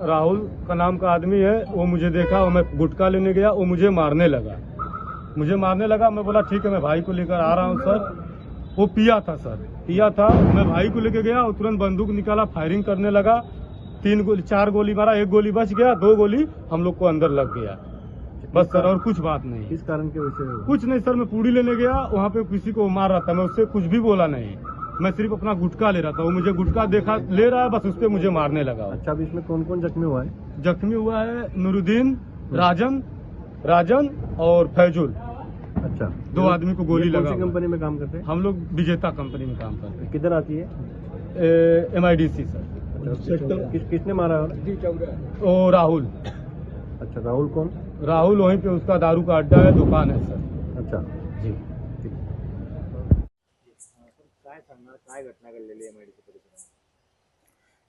राहुल का नाम का आदमी है, वो मुझे देखा और मैं गुटखा लेने गया, वो मुझे मारने लगा। मुझे मारने लगा, मैं बोला, ठीक है, मैं भाई को लेकर आ रहा हूँ, सर। वो पिया था, सर। पिया था, मैं भाई को लेकर गया और तुरंत बंदूक निकाला, फायरिंग करने लगा। तीन गोली, चार गोली मारा, एक गोली बच गया, दो गोली हम लोग को अंदर लग गया। बस सर और कुछ बात नहीं किस कारण के वजह कुछ नहीं सर मैं पूरी लेने गया वहाँ पे किसी को मार रहा था मैं उससे कुछ भी बोला नहीं। मैं सिर्फ़ अपना गुटखा ले रहा था वो मुझे गुटखा देखा ले रहा है बस उस पर मुझे मारने लगा अच्छा अब इसमें कौन कौन जख्मी हुआ है? जख्मी हुआ है नूरुद्दीन राजन राजन और फैजुल। अच्छा। दो आदमी को गोली लगा कंपनी में काम करते हैं? हम लोग विजेता कंपनी में काम करते हैं। किधर आती है? M I D C sir. अच्छा, किसने मारा? और? ओ राहुल। अच्छा राहुल कौन? राहुल वहीं पे उसका दारू का अड्डा है दुकान है सर। अच्छा। जी।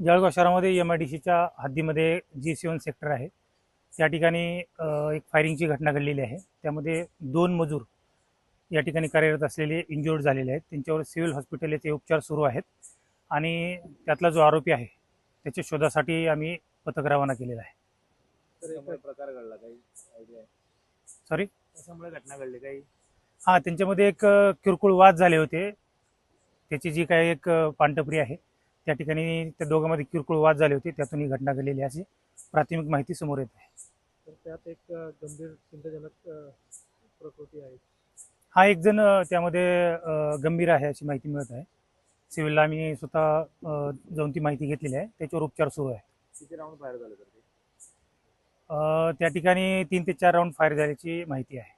जळगाव शहरामध्ये एम आय डी सीच्या हद्दीमध्ये जी सेवन सेक्टर आहे. त्या ठिकाणी एक फायरिंगची घटना घडलेली आहे. त्यामध्ये दोन मजूर या ठिकाणी कार्यरत असलेले इंजुर्ड झालेले आहेत. त्यांच्यावर सिव्हिल हॉस्पिटल येथे उपचार सुरू आहेत. आणि त्यातला जो आरोपी आहे त्याच्या शोधासाठी आम्ही पथक रवाना केलेला आहे. प्रकार घडला काही आयडिया सॉरी कशामुळे घटना घडली काही? हां त्यांच्यामध्ये एक अ, किरकोळ वाद झाले होते. त्याची जी काही एक अ, आहे त्या ठिकाणी त्या दोघांमध्ये किरकोळ वाद झाले होते. त्यातून ही घटना घडलेली अशी प्राथमिक माहिती समोर येत आहे. तर त्यात एक गंभीर चिंताजनक प्रकृती आहे. हा एक जण अ, त्यामध्ये अ, गंभीर आहे अशी माहिती मिळत आहे. सिव्हिलला आम्ही स्वतः अ, जाऊन ती माहिती घेतलेली आहे. त्याच्यावर उपचार सुरू आहे. किती राऊंड फायर झाले तर? त्या ठिकाणी तीन ते चार राऊंड फायर झाल्याची माहिती आहे.